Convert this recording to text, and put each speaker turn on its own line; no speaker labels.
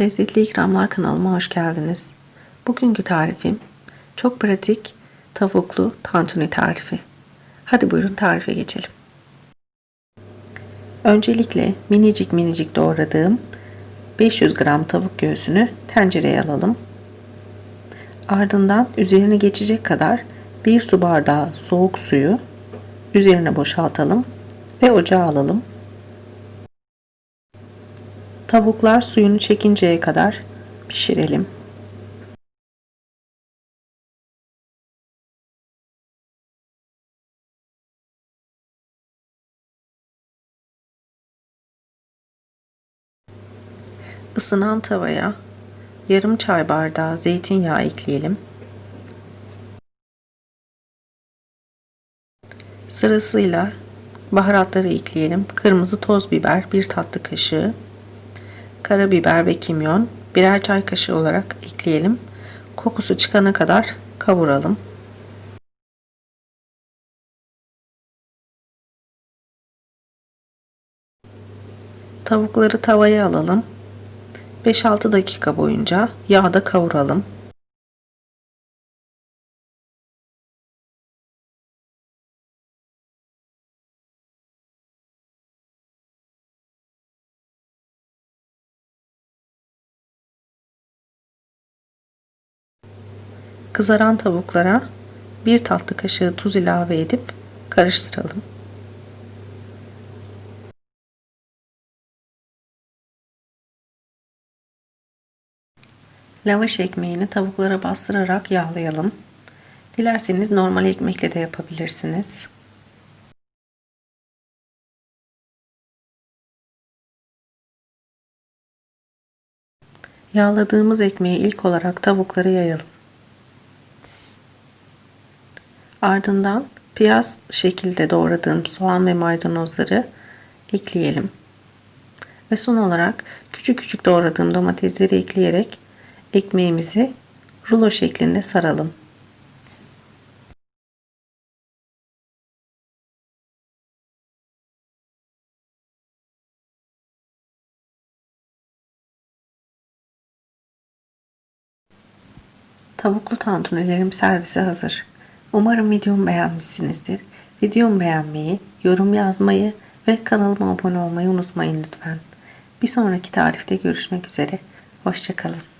Lezzetli İkramlar kanalıma hoş geldiniz. Bugünkü tarifim çok pratik tavuklu tantuni tarifi. Hadi buyurun tarife geçelim. Öncelikle minicik minicik doğradığım 500 gram tavuk göğsünü tencereye alalım. Ardından üzerine geçecek kadar 1 su bardağı soğuk suyu üzerine boşaltalım ve ocağa alalım. Tavuklar suyunu çekinceye kadar pişirelim. Isınan tavaya yarım çay bardağı zeytinyağı ekleyelim. Sırasıyla baharatları ekleyelim. Kırmızı toz biber 1 tatlı kaşığı, karabiber ve kimyon birer çay kaşığı olarak ekleyelim. Kokusu çıkana kadar kavuralım. Tavukları tavaya alalım. 5-6 dakika boyunca yağda kavuralım. Kızaran tavuklara bir tatlı kaşığı tuz ilave edip karıştıralım. Lavaş ekmeğini tavuklara bastırarak yağlayalım. Dilerseniz normal ekmekle de yapabilirsiniz. Yağladığımız ekmeği ilk olarak tavuklara yayalım. Ardından piyaz şekilde doğradığım soğan ve maydanozları ekleyelim. Ve son olarak küçük küçük doğradığım domatesleri ekleyerek ekmeğimizi rulo şeklinde saralım. Tavuklu tantunilerim servise hazır. Umarım videomu beğenmişsinizdir. Videomu beğenmeyi, yorum yazmayı ve kanalıma abone olmayı unutmayın lütfen. Bir sonraki tarifte görüşmek üzere. Hoşçakalın.